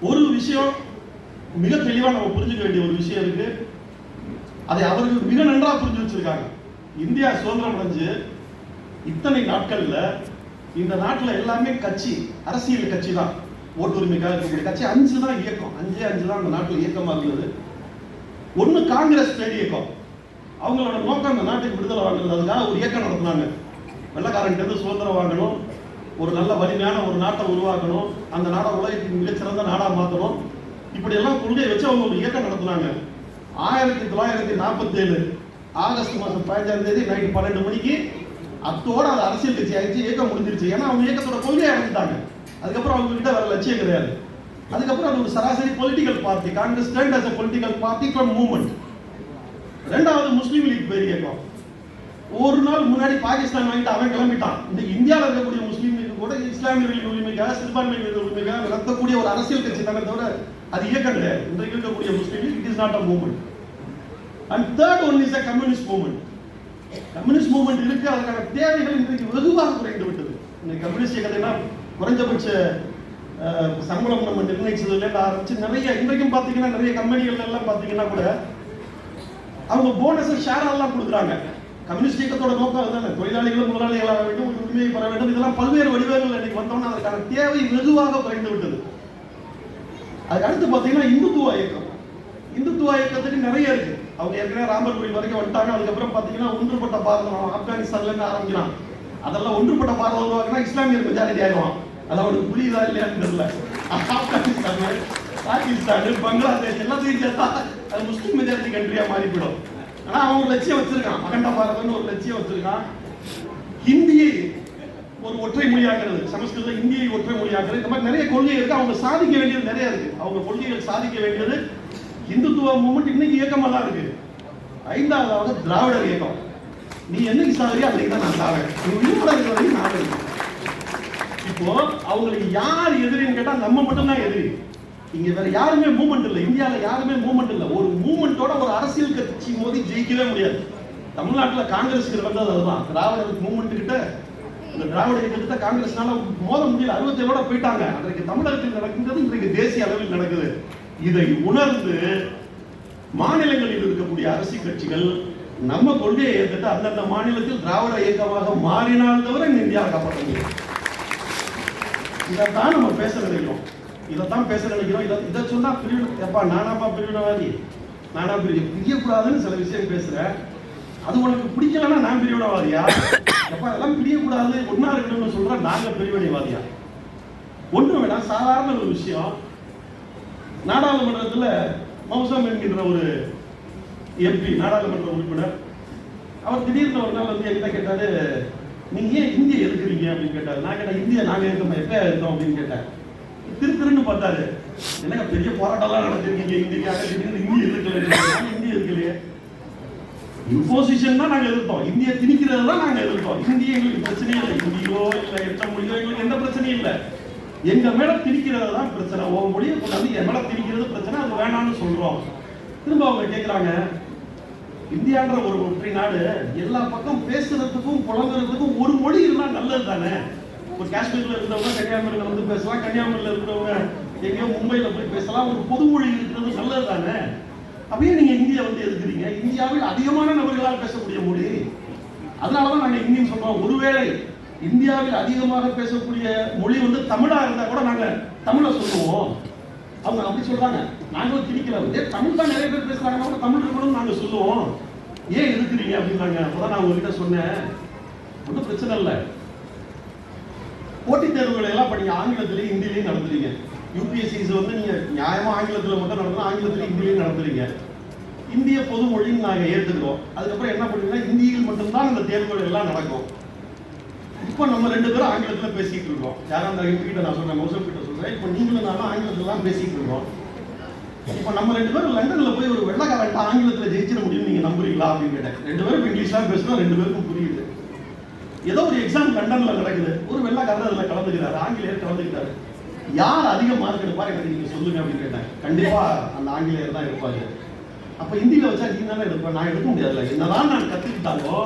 ஒரு விஷயம் மிக தெளிவாக நம்ம புரிஞ்சுக்க வேண்டிய ஒரு விஷயம் இருக்கு. அதை அவர்கள் மிக நன்றாக புரிஞ்சு வச்சிருக்காங்க. இந்தியா சுதந்திரம் அடைஞ்சு இத்தனை நாட்கள்ல இந்த நாட்டில் எல்லாமே கட்சி அரசியல் கட்சி தான். ஓட்டுரிமைக்காக இருக்கக்கூடிய கட்சி அஞ்சு தான் இயக்கம். அஞ்சே அஞ்சு தான் அந்த நாட்டில் இயக்கமாக இருந்தது. ஒன்று காங்கிரஸ் பேர் இயக்கம். அவங்களோட நோக்கம் அந்த நாட்டுக்கு விடுதலை வாங்குறது. அதுக்காக ஒரு இயக்கம் நடத்தினாங்க. வெள்ளக்காரன்ட்டு இருந்து சுதந்திரம் வாங்கணும். ஒரு நல்ல வலிமையான ஒரு நாட்டை உருவாக்கணும். அந்த நாடை உலகத்துக்கு மிகச்சிறந்த நாடாக மாற்றணும் இப்படி எல்லாம் கொள்கையை வச்சு அவங்க ஒரு இயக்கம் நடத்தினாங்க. ஆயிரத்தி தொள்ளாயிரத்தி நாற்பத்தி ஏழு ஆகஸ்ட் மாதம் பதினஞ்சாம் தேதி நைட்டு பன்னெண்டு மணிக்கு அத்தோட அது அரசியல் கட்சி ஆயிடுச்சு இயக்கம் முடிஞ்சிருச்சு. ஏன்னா அவங்க இயக்கத்தோட கொள்கையை இறந்துட்டாங்க. அதுக்கப்புறம் அவங்க கிட்ட வேற லட்சியம் கிடையாது. அதுக்கப்புறம் அது ஒரு சராசரி political party Congress stand as political party from movement ரெண்டாவது முஸ்லீம் லீக் பேர் இயக்கம். ஒரு நாள் முன்னாடி பாகிஸ்தான் வாங்கிட்டு அவன் கிளம்பிட்டான். இன்னைக்கு இந்தியாவில் இருக்கக்கூடிய கூட இஸ்லாமியர்களின் உரிமைக்காக சிறுபான்மையினர் உரிமைக்காக நடத்தக்கூடிய ஒரு அரசியல் கட்சி தானே தவிர அது இயக்கம் கிடையாது இன்றைக்கு இருக்கக்கூடிய Muslim it is not a moment and third one is a communist moment communist moment இருக்கு அதற்கான தேவைகள் இன்றைக்கு வெகுவாக குறைந்து விட்டது. இன்னைக்கு கம்யூனிஸ்ட் இயக்கத்தைனா குறைஞ்சபட்ச சம்பளம் நம்ம நிர்ணயிச்சது இருந்து ஆரம்பிச்சு நிறைய இன்றைக்கும் பார்த்தீங்கன்னா நிறைய கம்பெனிகள் எல்லாம் பார்த்தீங்கன்னா கூட அவங்க போனஸ் ஷேர் எல்லாம் கொடுக்குறாங்க. கம்யூனிஸ்ட் இயக்கத்தோட நோக்கம் அதுதானே? தொழிலாளிகளும் முதலாளிகளாக வேண்டும் ஒரு உரிமையை பெற வேண்டும். இதெல்லாம் பல்வேறு வடிவங்கள் இன்னைக்கு வந்தோம்னா அதுக்கான தேவை வெகுவாக குறைந்து விட்டது. அதுக்கு அடுத்து பார்த்தீங்கன்னா இந்துத்துவ இயக்கம். இந்துத்துவ இயக்கத்துக்கு நிறைய இருக்கு. அவங்க ஏற்கனவே ராமர் கோயில் வரைக்கும் வந்துட்டாங்க. அதுக்கப்புறம் பார்த்தீங்கன்னா ஒன்றுபட்ட பாரதம் ஆப்கானிஸ்தான்ல இருந்து ஆரம்பிக்கலாம் அதெல்லாம் ஒன்றுபட்ட பாரதம் உருவாக்குனா இஸ்லாமியர் மெஜாரிட்டி ஆயிடுவான். அது அவனுக்கு புரியுதா இல்லையான்னு தெரியல. ஆப்கானிஸ்தான் பாகிஸ்தான் பங்களாதேஷ் எல்லாத்தையும் சேர்த்தா அது முஸ்லீம் மெஜாரிட்டி கண்ட்ரியா மாறி ஆனால் ஆனா அவன் ஒரு லட்சியம் வச்சிருக்கான். அகண்ட பாரதம்னு ஒரு லட்சியம் வச்சிருக்கான். ஹிந்தியை ஒரு ஒற்றை மொழியாக்குறது. சமஸ்கிருத இந்தியை ஒற்றை மொழியாக்குறது. இந்த மாதிரி நிறைய கொள்கை இருக்கு. அவங்க சாதிக்க வேண்டியது நிறைய இருக்கு. அவங்க கொள்கைகள் சாதிக்க வேண்டியது இந்துத்துவ மூமெண்ட் இன்னைக்கு இயக்கமா தான் இருக்கு. ஐந்தாவதாக திராவிடர் இயக்கம். நீ என்னைக்கு சாகுறியோ அன்னைக்கு தான் நான் சாவேன் நீ உயிரோட இருக்கிற வரைக்கும் நான் இருக்கேன் இப்போ அவங்களுக்கு யார் எதிரின்னு கேட்டா நம்ம மட்டும்தான் எதிரி. இங்க வேற யாருமே மூவ்மெண்ட் இல்லை. இந்தியாவில் யாருமே மூவ்மெண்ட் இல்லை. ஒரு மூவ்மெண்டோட ஒரு அரசியல் கட்சி மோதி ஜெயிக்கவே முடியாது. தமிழ்நாட்டுல காங்கிரஸ் வந்தது அதுதான். திராவிட மூவ்மெண்ட் கிட்ட இந்த திராவிட இயக்கத்தை காங்கிரஸ்னால மோத முடியல. அறுபத்தேழோட போயிட்டாங்க. அன்றைக்கு தமிழகத்தில் நடக்கின்றது இன்றைக்கு தேசிய அளவில் நடக்குது. இதை உணர்ந்து மாநிலங்களில் இருக்கக்கூடிய அரசியல் கட்சிகள் நம்ம கொள்கையை ஏற்றுட்டு அந்தந்த மாநிலத்தில் திராவிட இயக்கமாக மாறினால் தவிர இந்த இந்தியாவை காப்பாற்ற முடியும் இதைத்தான் நம்ம பேச நினைக்கிறோம் இதைத்தான் பேச நினைக்கிறோம். இதை இதை சொன்னால் பிரிவு எப்பா நானாப்பா பிரிவினவாதி நானா பிரிவு பிரியக்கூடாதுன்னு சில விஷயம் பேசுகிறேன் அது உனக்கு பிடிக்கலன்னா நான் பிரிவினவாதியா எப்பா அதெல்லாம் பிரியக்கூடாது ஒன்றா இருக்கணும்னு சொல்கிறேன் நாங்க பிரிவினைவாதியா? ஒண்ணு வேணாம் சாதாரண ஒரு விஷயம். நாடாளுமன்றத்தில் மௌசம் என்கின்ற ஒரு எம்பி நாடாளுமன்ற உறுப்பினர் அவர் திடீர்னு ஒரு நாள் வந்து என்கிட்ட கேட்டாரு நீங்க ஏன் இந்திய எதுக்குறீங்க அப்படின்னு கேட்டாரு. நான் கேட்டேன் இந்திய நாங்க இருக்கோம் எப்ப இருக்கோம் அப்படின்னு கேட்டேன். திரு திருன்னு பார்த்தாரு. என்னங்க பெரிய போராட்டம்லாம் நடத்திருக்கீங்க? இந்தியாக்காக திடீர்னு இந்திய எதிர்க்கல இந்திய எதிர்க்கலையே. இம்போசிஷன் தான் நாங்க எதிர்த்தோம். இந்திய திணிக்கிறது தான் நாங்க எதிர்த்தோம். இந்திய எங்களுக்கு பிரச்சனையே இல்லை. இந்தியோ இல்ல எட்ட மொழியோ எங்களுக்கு எந்த பிரச்சனையும் இல்லை. எங்க மேல திணிக்கிறது தான் பிரச்சனை. உன் மொழியை கொண்டாந்து என் மேல திணிக்கிறது பிரச்சனை. அது வேணாம்னு சொல்றோம். திரும்ப அவங்க கேக்குறாங்க இந்தியான்ற ஒரு ஒற்றை நாடு எல்லா பக்கம் பேசுறதுக்கும் புலங்குறதுக்கும் ஒரு மொழி இருந்தா நல்லது தானே ஒரு காஷ்மீர்ல இருக்கிறவங்க கன்னியாகுமரியில வந்து பேசலாம் கன்னியாகுமரியில இருக்கிறவங்க எங்கேயோ மும்பையில போய் பேசலாம். ஒரு பொது மொழி இருக்கிறது நல்லது தானே அப்படியே நீங்க இந்தியா வந்து எதுக்குறீங்க இந்தியாவில் அதிகமான நபர்களால் பேசக்கூடிய மொழி. அதனாலதான் நாங்க இந்தியன் சொல்றோம். ஒருவேளை இந்தியாவில் அதிகமாக பேசக்கூடிய மொழி வந்து தமிழா இருந்தா கூட நாங்க தமிழ சொல்லுவோம். அவங்க அப்படி சொல்றாங்க. நாங்களும் திணிக்கல வந்து தமிழ் தான் நிறைய பேர் பேசுறாங்க. கூட தமிழ் இருக்கணும்னு நாங்க சொல்லுவோம். ஏன் இருக்கிறீங்க அப்படின்னாங்க அப்பதான் நான் உங்ககிட்ட சொன்னேன். ஒன்றும் பிரச்சனை இல்லை. போட்டித் தேர்வுகளை எல்லாம் படிங்க ஆங்கிலத்திலையும் ஹிந்திலையும் நடத்துறீங்க. யூபிஎஸ்சிஸ் வந்து நீங்கள் நியாயமாக ஆங்கிலத்தில் மட்டும் நடத்தணும் ஆங்கிலத்திலையும் ஹிந்திலையும் நடத்துறீங்க. இந்திய பொது மொழின்னு நாங்கள் ஏற்றுக்கிறோம் அதுக்கப்புறம் என்ன பண்ணுறீங்கன்னா இந்தியில் மட்டும்தான் இந்த தேர்வுகள் எல்லாம் நடக்கும். இப்போ நம்ம ரெண்டு பேரும் ஆங்கிலத்தில் பேசிக்கிட்டு இருக்கோம். யாரும் அந்த கிட்ட நான் சொன்னேன் மௌசம் கிட்ட சொல்கிறேன் இப்போ நீங்களும் நானும் ஆங்கிலத்தில் தான் பேசிட்டு இருக்கோம். இப்போ நம்ம ரெண்டு பேரும் லண்டனில் போய் ஒரு வெள்ளக்காரன் ஆங்கிலத்தில் ஜெயிச்சிட முடியும் நீங்கள் நம்புறீங்களா அப்படின்னு கேட்டேன். ரெண்டு பேரும் இங்கிலீஷ் தான் பேசுறோம் ரெண்டு பேருக்கும் புரியுது. ஏதோ ஒரு எக்ஸாம் லண்டன்ல நடக்குது ஒரு வெள்ளக்காரர் அதில் கலந்துக்கிறாரு. ஆங்கிலேயர் கலந்துக்கிட்டாரு யார் அதிக மார்க் எடுப்பார் எனக்கு நீங்க சொல்லுங்க அப்படின்னு கேட்டேன் கண்டிப்பா அந்த ஆங்கிலேயர் தான் எடுப்பாரு. அப்ப ஹிந்தியில வச்சா நீ தானே எடுப்பேன் நான் எடுக்க முடியாதுல்ல. என்னதான் நான் கத்துக்கிட்டாலோ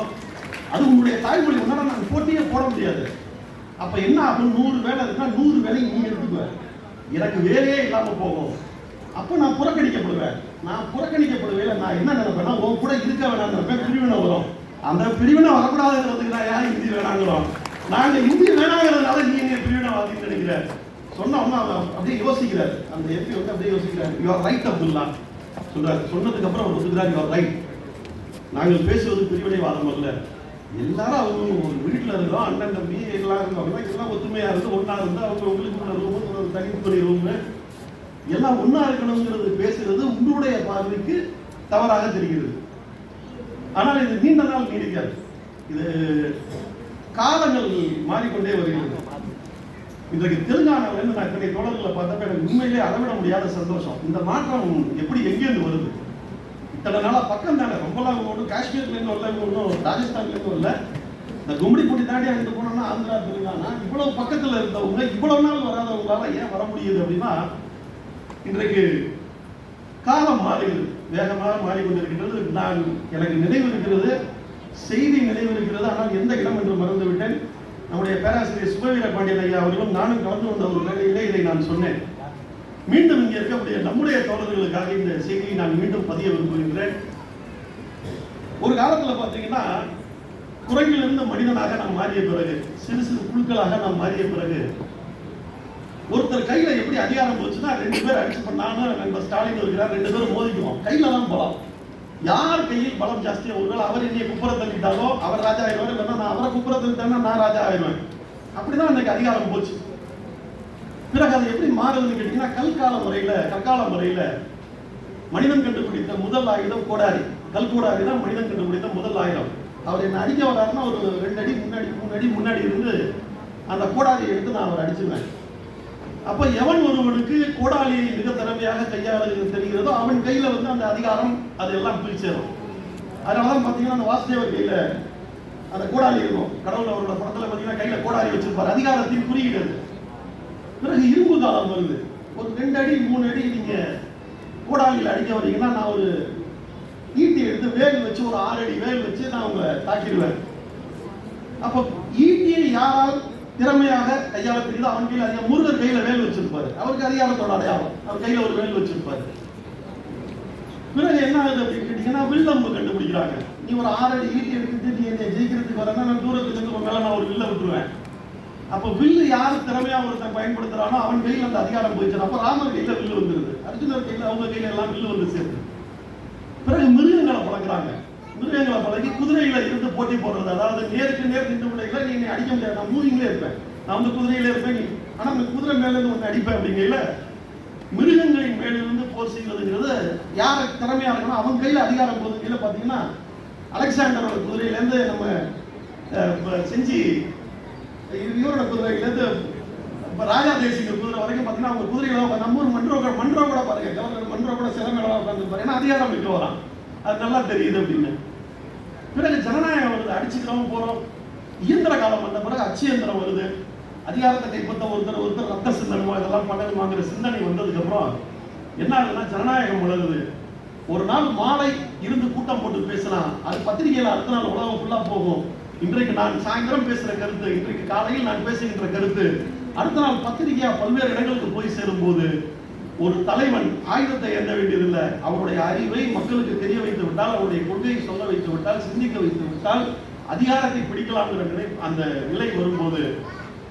அது உங்களுடைய தாய்மொழி. உன்னால நான் போட்டியே போட முடியாது. அப்ப என்ன ஆகும்? நூறு வேலை இருக்குன்னா நூறு வேலையும் நீ எடுத்துக்குவேன் எனக்கு வேலையே இல்லாம போகும். அப்போ நான் புறக்கணிக்கப்படுவேன். நான் புறக்கணிக்கப்படுவேன் நான் என்ன நினைப்பேன்னா உன் கூட இருக்க வேணாம் நினைப்பேன். பிரிவினை வரும். அந்த பிரிவினை வரக்கூடாதுங்கிறதுக்கு நான் ஏன் இந்தி வேணாங்கிறோம்? நாங்க இந்தி வேணாங்கிறதுனால நீ பிரிவினை வசதி நினைக்கிற சொன்னோம்னா உடனே அப்படியே யோசிக்கிறார். அந்த எம்பி வந்து அப்படியே யோசிக்கிறார். You are right Abdullah. சொல்றாரு. சொன்னதுக்கு அப்புறம் அவர் ஒத்துக்கிறார். யூ ஆர் ரைட் நாங்கள் பேசுவது பிரிவினைவாதம் அல்ல. எல்லாரும் அவங்க ஒரு வீட்டில் இருக்கிறோம். அண்ணன் தம்பி எல்லாம் இருந்தவங்க எல்லாம் ஒத்துமையா இருந்து ஒண்ணா இருந்து அவங்க உங்களுக்கு ரூம் ஒரு ரூம் எல்லாம் ஒன்றா இருக்கணுங்கிறது பேசுறது உங்களுடைய பார்வைக்கு தவறாக தெரிகிறது. ஆனால் இது நீண்ட நாள் நீடிக்காது. இது காலங்கள் மாறிக்கொண்டே வருகிறது. இன்றைக்கு தெலுங்கானாவிலிருந்து நான் இத்தனை தொடர்களை பார்த்தப்ப எனக்கு உண்மையிலே அளவிட முடியாத சந்தோஷம். இந்த மாற்றம் எப்படி எங்கேருந்து வருது? இத்தனை நாளாக பக்கம் தானே. ரொம்பலாம் ஒன்றும் காஷ்மீர்லேருந்து வரல ஒன்றும் ராஜஸ்தான்லேருந்து வரல. இந்த கும்மிடிப்பூண்டி தாண்டி அங்கிட்டு போனோம்னா ஆந்திரா தெலுங்கானா இவ்வளவு பக்கத்தில் இருந்தவங்க இவ்வளவு நாள் வராதவங்களால ஏன் வர முடியுது அப்படின்னா இன்றைக்கு காலம் மாறுகிறது வேகமாக மாறிக்கொண்டிருக்கின்றது. நான் எனக்கு நினைவு இருக்கிறது செய்தி நினைவு இருக்கிறது ஆனால் எந்த இடம் என்று மறந்து விட்டேன் நம்முடைய பேராசிரியர் சுபவீர பாண்டியன் ஐயா அவர்களும் நானும் கலந்து வந்த ஒரு வேலையிலே இதை நான் சொன்னேன். மீண்டும் இங்கே இருக்கக்கூடிய நம்முடைய தோழர்களுக்காக இந்த செய்தியை நான் மீண்டும் பதிய விரும்புகின்றேன். ஒரு காலத்துல பார்த்தீங்கன்னா குரங்கிலிருந்து மனிதனாக நாம் மாறிய பிறகு சிறு சிறு குழுக்களாக நாம் மாறிய பிறகு ஒருத்தர் கையில எப்படி அதிகாரம் போச்சுன்னா ரெண்டு பேர் அடிச்சு பண்ணான்னு நண்பர் ஸ்டாலின் இருக்கிறார் ரெண்டு பேரும் மோதிக்குவோம். கையில தான் பலம். யார் கையில் பலம் ஜாஸ்தியா? ஒருவேளை அவர் என்னைய குப்புற தள்ளிட்டாலோ அவர் ராஜா ஆயிடுவார் இல்லைன்னா நான் அவரை குப்புற தள்ளிட்டேன்னா நான் ராஜா ஆயிடுவேன். அப்படிதான் அன்னைக்கு அதிகாரம் போச்சு. பிறகு அது எப்படி மாறுதுன்னு கேட்டீங்கன்னா கல்கால முறையில கற்கால முறையில மனிதன் கண்டுபிடித்த முதல் ஆயுதம் கோடாரி. கல் கோடாரி தான் மனிதன் கண்டுபிடித்த முதல் ஆயுதம். அவர் என்ன அடிக்க வராருன்னா ஒரு ரெண்டு அடி முன்னாடி மூணு அடி முன்னாடி இருந்து அந்த கோடாரியை எடுத்து நான் அவர் அடிச்சிருவேன். அப்ப எவன் ஒருவனுக்கு கோடாலியை மிக திறமையாக கையாள தெரிகிறதோ அவன் கையில வந்து அந்த அதிகாரம் அதெல்லாம் பிரிச்சேரும். அதனாலதான் பாத்தீங்கன்னா அந்த வாசுதேவர் கையில அந்த கோடாலி இருக்கும். கடவுள் அவரோட படத்துல பாத்தீங்கன்னா கையில கோடாலி வச்சிருப்பாரு. அதிகாரத்தின் குறியீடு பிறகு இரும்பு காலம் வருது. ஒரு ரெண்டு அடி மூணு அடி நீங்க கோடாலியில் அடிக்க வரீங்கன்னா நான் ஒரு ஈட்டி எடுத்து வேல் வச்சு ஒரு ஆறு அடி வேல் வச்சு நான் உங்களை தாக்கிடுவேன். அப்ப ஈட்டியை யாரால் திறமையாக கையாள தெரியுதோ அவன் கையில் அதிகம் முருகர் கையில வேல் வச்சிருப்பாரு. அவருக்கு அதிகாரத்தோட அடையாளம். அவர் கையில ஒரு வேல் வச்சிருப்பாரு. பிறகு என்ன ஆகுது அப்படின்னு கேட்டீங்கன்னா வில்லம்பு கண்டுபிடிக்கிறாங்க. நீ ஒரு ஆறு அடி ஈட்டி எடுத்துட்டு நீ என்னை ஜெயிக்கிறதுக்கு வரனா நான் தூரத்துல இருந்து உன் மேல நான் ஒரு வில்ல விட்டுருவேன். அப்ப வில்லு யார் திறமையா ஒருத்தன் பயன்படுத்துறானோ அவன் கையில் அந்த அதிகாரம் போயிடுச்சு அப்ப ராமர் கையில வில்லு வந்துருது. அர்ஜுனர் கையில அவங்க கையில எல்லாம் வில்லு வந்து சேருது பிறகு மிருகங்களை பழக்கிறாங்க மிருகங்களை பழகி குதிரையில இருந்து போட்டி போடுறது. அதாவது நேருக்கு நேர் நின்று பிள்ளைகளை நீ என்னை அடிக்க முடியாது. நான் மூவிங்லே இருப்பேன். நான் வந்து குதிரையில இருப்பேன். நீ ஆனா அந்த குதிரை மேல இருந்து ஒன்று அடிப்பேன் அப்படிங்கல மிருகங்களின் மேலிருந்து போர் செய்வதுங்கிறது யார் திறமையா இருக்கணும் அவன் கையில அதிகாரம் போகுதுல பாத்தீங்கன்னா அலெக்சாண்டரோட குதிரையில இருந்து நம்ம அஹ், இவரோட குதிரையில இருந்து இப்ப ராஜா தேசிங்க குதிரை வரைக்கும் பாத்தீங்கன்னா அவங்க குதிரைகள் நம்ம ஊர் மன்றோ கூட மன்றோ கூட பாருங்க கவர்னர் மன்றோ கூட சில மேல உட்காந்து ஏன்னா அதிகாரம் மிக்க வரான் அது நல்லா தெரியுது அப்படின்னு. பிறகு ஜனநாயகம் வருது அடிச்சுக்கிறோம் போறோம். இயந்திர காலம் வந்த பிறகு அச்சு இயந்திரம் வருது. அதிகாரத்தை கைப்பற்ற ஒருத்தர் ஒருத்தர் ரத்த சிந்தனமோ இதெல்லாம் பண்ணணுமாங்கிற சிந்தனை வந்ததுக்கு அப்புறம் என்ன ஆகுதுன்னா ஜனநாயகம் வளருது. ஒரு நாள் மாலை இருந்து கூட்டம் போட்டு பேசலாம். அது பத்திரிகையில அடுத்த நாள் உலகம் ஃபுல்லா போகும். இன்றைக்கு நான் சாயந்தரம் பேசுற கருத்து இன்றைக்கு காலையில் நான் பேசுகின்ற கருத்து. அடுத்த நாள் பத்திரிகையா பல்வேறு இடங்களுக்கு போய் சேரும் போது ஒரு தலைவன் ஆயுதத்தை எண்ண வேண்டியதில்லை. அவருடைய அறிவை மக்களுக்கு தெரிய வைத்து விட்டால் அவருடைய கொள்கையை சொல்ல வைத்து விட்டால் சிந்திக்க வைத்து விட்டால் அதிகாரத்தை பிடிக்கலாம்ங்கிற நிலை அந்த நிலை வரும்போது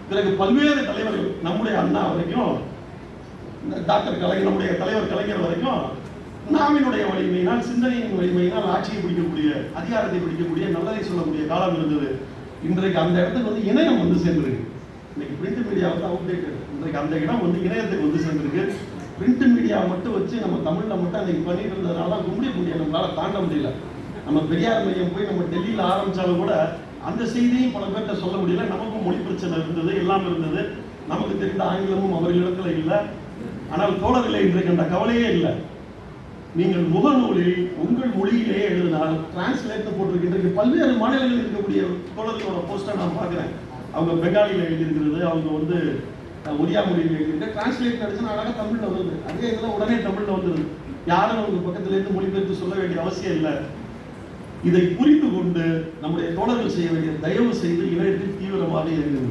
பிறகு பல்வேறு தலைவர்கள் நம்முடைய அண்ணா வரைக்கும் டாக்டர் கலைஞர் நம்முடைய தலைவர் கலைஞர் வரைக்கும் நாமினுடைய வலிமையினால் சிந்தனையின் வலிமையினால் ஆட்சியை பிடிக்கக்கூடிய அதிகாரத்தை பிடிக்கக்கூடிய நல்லதை சொல்லக்கூடிய காலம் இருந்தது. இன்றைக்கு அந்த இடத்துக்கு வந்து இணையம் வந்து சேர்ந்திருக்கு. இன்னைக்கு பிரிண்ட் மீடியா வந்து அவுடேட்டட் இன்றைக்கு அந்த இடம் வந்து இணையத்துக்கு வந்து சேர்ந்திருக்கு. பிரிண்ட் மீடியா மட்டும் வச்சு நம்ம தமிழ்ல மட்டும் அன்னைக்கு பண்ணிட்டு இருந்ததுனால தான் முடியாது முடிய நம்மளால தாண்ட முடியல. நம்ம பெரியார் மையம் போய் நம்ம டெல்லியில ஆரம்பிச்சாலும் கூட அந்த செய்தியும் பல பேர்கிட்ட சொல்ல முடியல. நமக்கும் மொழி பிரச்சனை இருந்தது எல்லாம் இருந்தது. நமக்கு தெரிந்த ஆங்கிலமும் அவர்களிடத்துல இல்லை. ஆனால் தோழர்களை இன்றைக்கு அந்த கவலையே இல்லை. நீங்கள் முகநூலில் உங்கள் மொழியிலேயே எழுதினால் டிரான்ஸ்லேட் போட்டிருக்கின்ற பல்வேறு மாநிலங்களில் இருக்கக்கூடிய தோழர்களோட போஸ்டை நான் பார்க்குறேன். அவங்க பெங்காலியில் எழுதியிருக்கிறது. அவங்க வந்து ஒரியா மொழியில் எழுதியிருக்கு டிரான்ஸ்லேட் அடிச்சுன்னா அழகாக தமிழில் வருது அதே இதெல்லாம் உடனே தமிழில் வந்துடுது யாரும் அவங்க பக்கத்துல இருந்து மொழிபெயர்த்து சொல்ல வேண்டிய அவசியம் இல்லை. இதை புரிந்து கொண்டு நம்முடைய தோழர்கள் செய்ய வேண்டிய தயவு செய்து இணையத்தில் தீவிரமாக இருக்கிறது